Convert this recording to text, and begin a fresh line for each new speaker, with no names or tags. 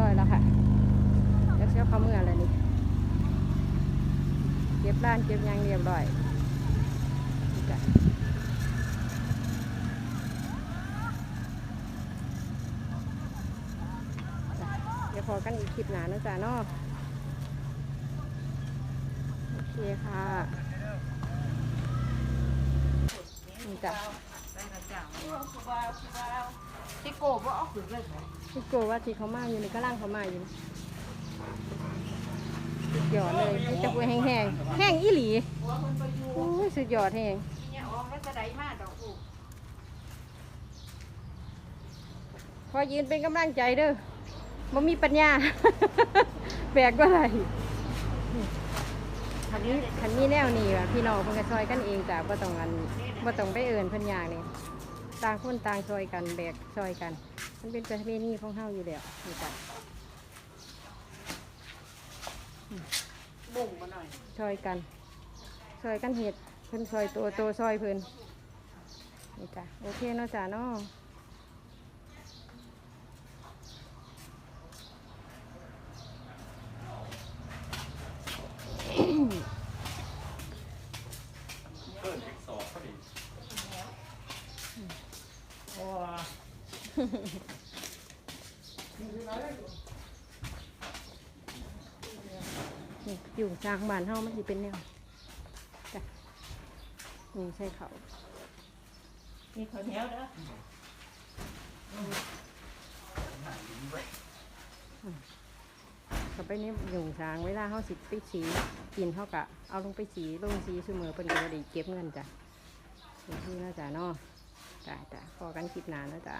ร้อยแล้วค่ะแล้วเช้าเขาเมื่ออะไรนี่เก็บร้านเก็บยางเรียบร้อยเดี๋ยวพอกันอีกคลิปหนานะจ๊ะเนาะโอเคค่ะนี่จ้ะ
ที่โก้บ่เอาขึ้นเลยไหม
พี่โกว่าที่เขามาอยู่นี่ก็ล่างเขามาอยู่สุดยอดเลยนี่จะพูดแห้งแห้งๆแห้งอีหลี
หัวคนไปอยู่
โอ้ยสุดยอดแห้ง
เนี่ยออกแล้วจะได้มาดอกอู
พอยืนเป็นกำลังใจเด้อบ่มีปัญญา แบกก็ไร นนี้คันนี้แนวนี้ว่ะพี่น้องเพิ่นก็ซอยกันเองจ้ะบ่ต้องอันบ่ต้องไปเอิ้นเพิ่นอย่างนี่ต่างคนต่างซอยกันแบกซอยกัน มันเป็นประเพณีของเฮาอยู่แล้วนี่จ้ะ
บุ่งมาหน่อย
ซอยกันซอยกันเห็ดเพิ่นซอยตัวตัวซอยเพิ่นนี่จ้ะโอเคเนาะจ้ะเนาะ
เพิ่มอีกสองพอดี
โอ้
นี่อยู่จางบ้านเฮามันสิเป็นแนวจ้ะนี่ใช่เขา
มีข้าวเหนียวเด้อ
เขาไปนี่อยู่จางเวลาเขาสิไปสีกินเขากะเอาลงไปสีลงสีเสมอเป็นก็บ่ได้เก็บเงินจ้ะที่น่าจะเนาะจ้ะจ้ะพอกันคลิปนานแล้วจ้ะ